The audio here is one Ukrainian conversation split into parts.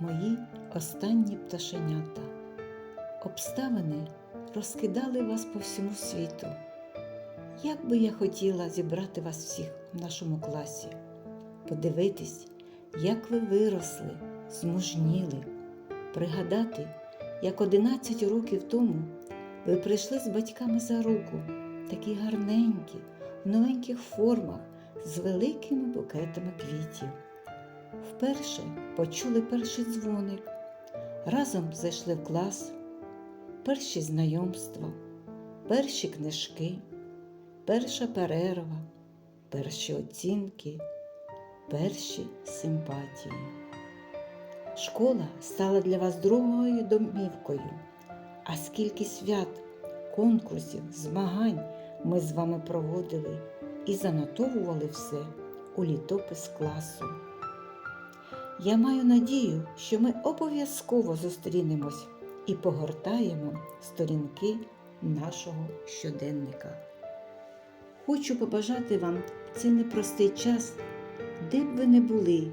мої останні пташенята. Обставини розкидали вас по всьому світу. Як би я хотіла зібрати вас всіх в нашому класі, подивитись, як ви виросли, змужніли, пригадати, як 11 років тому ви прийшли з батьками за руку, такі гарненькі, в новеньких формах, з великими букетами квітів. Вперше почули перший дзвоник, разом зайшли в клас, перші знайомства, перші книжки, перша перерва, перші оцінки, перші симпатії. Школа стала для вас другою домівкою, а скільки свят, конкурсів, змагань ми з вами проводили і занотовували все у літопис класу. Я маю надію, що ми обов'язково зустрінемось і погортаємо сторінки нашого щоденника. Хочу побажати вам в цей непростий час, де б ви не були,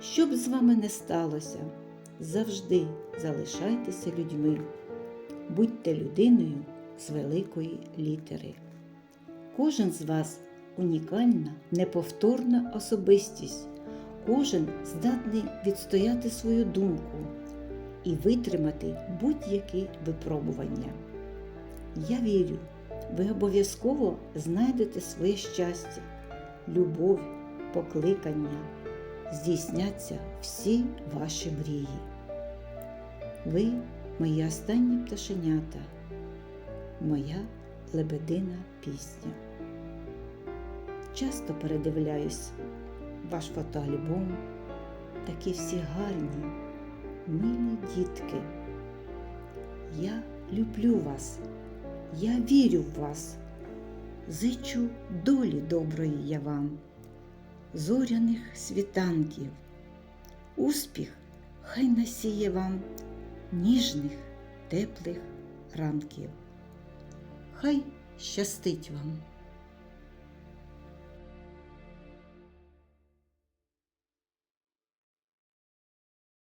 що б з вами не сталося, завжди залишайтеся людьми, будьте людиною з великої літери. Кожен з вас унікальна, неповторна особистість. Кожен здатний відстояти свою думку і витримати будь-які випробування. Я вірю, ви обов'язково знайдете своє щастя, любов, покликання, здійсняться всі ваші мрії. Ви мої останні пташенята, моя лебедина пісня. Часто передивляюсь ваш фотоальбом, такі всі гарні, милі дітки. Я люблю вас, я вірю в вас, зичу долі доброї я вам, зоряних світанків, успіх хай насіє вам ніжних, теплих ранків. Хай щастить вам!